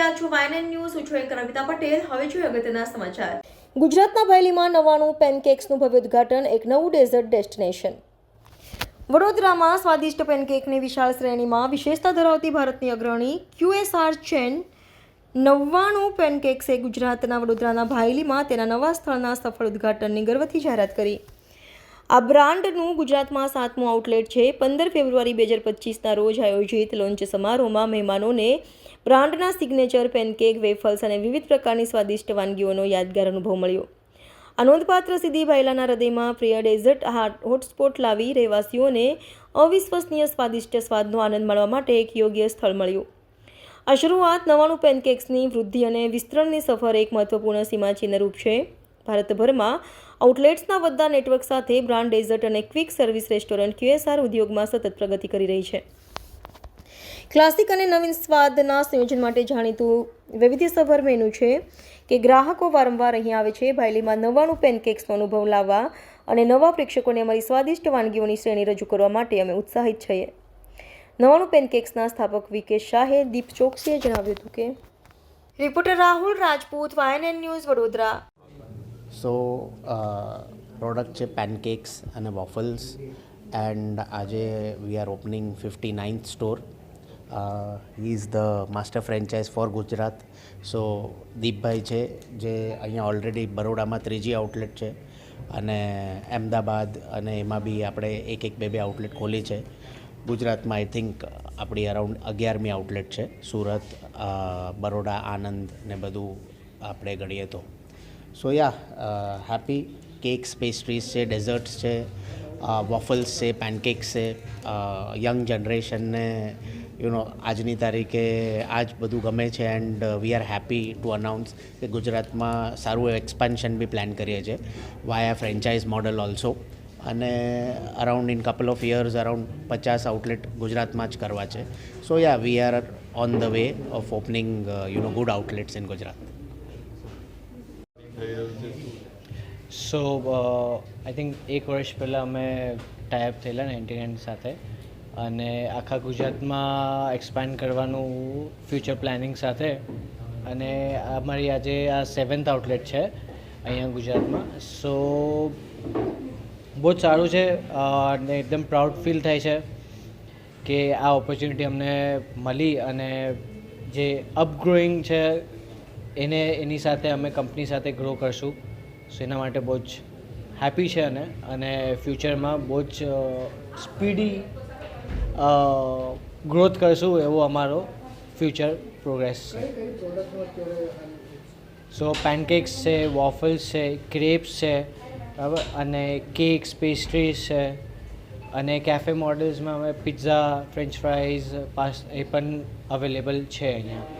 રહ્યા છો વાયનન ન્યૂઝ, હું છું એન્કર અમિતા પટેલ. હવે જોઈએ અગત્યના સમાચાર. ગુજરાતના ભાયલીમાં નવાણું પેનકેક્સનું ભવ્ય ઉદ્ઘાટન એક નવું ડેઝર્ટ ડેસ્ટિનેશન. વડોદરામાં સ્વાદિષ્ટ પેનકેકની વિશાળ શ્રેણીમાં વિશેષતા ધરાવતી ભારતની અગ્રણી ક્યુએસઆર ચેન નવ્વાણું પેનકેક્સે ગુજરાતના વડોદરાના ભાયલીમાં તેના નવા સ્થળના સફળ ઉદ્ઘાટનની ગર્વથી જાહેરાત કરી. આ બ્રાન્ડનું ગુજરાતમાં સાતમું આઉટલેટ છે. પંદર ફેબ્રુઆરી બે હજાર પચીસના રોજ આયોજિત લોન્ચ સમારોહમાં મહેમાનોને બ્રાન્ડના સિગ્નેચર પેનકેક વેફલ્સ અને વિવિધ પ્રકારની સ્વાદિષ્ટ વાનગીઓનો યાદગાર અનુભવ મળ્યો. આ નોંધપાત્ર સિદ્ધિ ભાઈલાના હૃદયમાં પ્રિય ડેઝર્ટ હોટસ્પોટ લાવી રહેવાસીઓને અવિશ્વસનીય સ્વાદિષ્ટ સ્વાદનો આનંદ માણવા માટે એક યોગ્ય સ્થળ મળ્યું. આ શરૂઆત નવાણું પેનકેક્સની વૃદ્ધિ અને વિસ્તરણની સફર એક મહત્વપૂર્ણ સીમાચિહ્નરૂપ છે. ભારતભરમાં આઉટલેટ્સના વધતા નેટવર્ક સાથે બ્રાન્ડ ડેઝર્ટ અને ક્વિક સર્વિસ રેસ્ટોરન્ટ ક્યુએસઆર ઉદ્યોગમાં સતત પ્રગતિ કરી રહી છે. ક્લાસિક અને નવીન સ્વાદના સંયોજન માટે જાણીતું વૈવિધ્યસભર મેનુ છે કે ગ્રાહકો વારંવાર અહીં આવે છે. ભાયલીમાં નવાણું પેનકેક્સનો અનુભવ લાવવા અને નવા પ્રેક્ષકોને અમારી સ્વાદિષ્ટ વાનગીઓની શ્રેણી રજૂ કરવા માટે અમે ઉત્સાહિત છીએ. નવાણું પેનકેક્સના સ્થાપક વી કે શાહે દીપ ચોકસીએ જણાવ્યું હતું કે, reporter Rahul Rajput YNN news Vadodara. So product છે પેનકેક્સ અને વોફલ્સ એન્ડ આજે we are opening fifty ninth store he is the master franchise for Gujarat so Deepbhai છે, જે અહીંયા ઓલરેડી બરોડામાં ત્રીજી આઉટલેટ છે. અને અમદાવાદ અને એમાં બી આપણે એક એક બે બે આઉટલેટ ખોલી છે. ગુજરાતમાં આઈ થિંક આપણી અરાઉન્ડ અગિયારમી આઉટલેટ છે. સુરત બરોડા આનંદ ને બધું આપણે ગણીએ તો. So ya happy cakes pastries છે ડેઝર્ટ્સ છે વોફલ્સ છે પેનકેક્સ છે યંગ જનરેશનને યુ નો આજની તારીખે આ જ બધું ગમે છે and we are happy to announce કે ગુજરાતમાં સારું એક્સપાન્શન બી પ્લાન કરીએ છીએ વાયા ફ્રેન્ચાઇઝ મોડલ ઓલ્સો અને around in couple of years around પચાસ આઉટલેટ ગુજરાતમાં જ કરવા છે so yeah we are on the way of opening you know good outlets in Gujarat so I think એક વર્ષ પહેલાં અમે ટાઈપ થયેલા નાઇન્ટી નાઇન સાથે. અને આખા ગુજરાતમાં એક્સપાન્ડ કરવાનું ફ્યુચર પ્લાનિંગ સાથે. અને અમારી આજે આ સેવન્થ આઉટલેટ છે અહીંયા ગુજરાતમાં. સો બહુ જ સારું છે અને એકદમ પ્રાઉડ ફીલ થાય છે કે આ ઓપોર્ચ્યુનિટી અમને મળી અને જે અપગ્રોઈંગ છે, એને, એની સાથે અમે કંપની સાથે ગ્રો કરશું. સો એના માટે બહુ જ હેપી છે અને અને ફ્યુચરમાં બહુ જ સ્પીડી ગ્રોથ કરશું એવો અમારો ફ્યુચર પ્રોગ્રેસ છે. સો પેનકેક્સ છે વોફલ્સ છે ક્રેપ્સ છે, બરાબર? અને કેક્સ પેસ્ટ્રીઝ છે. અને કેફે મોડલ્સમાં અમે પિઝા ફ્રેન્ચ ફ્રાઈઝ પાસ એ પણ અવેલેબલ છે અહીંયા.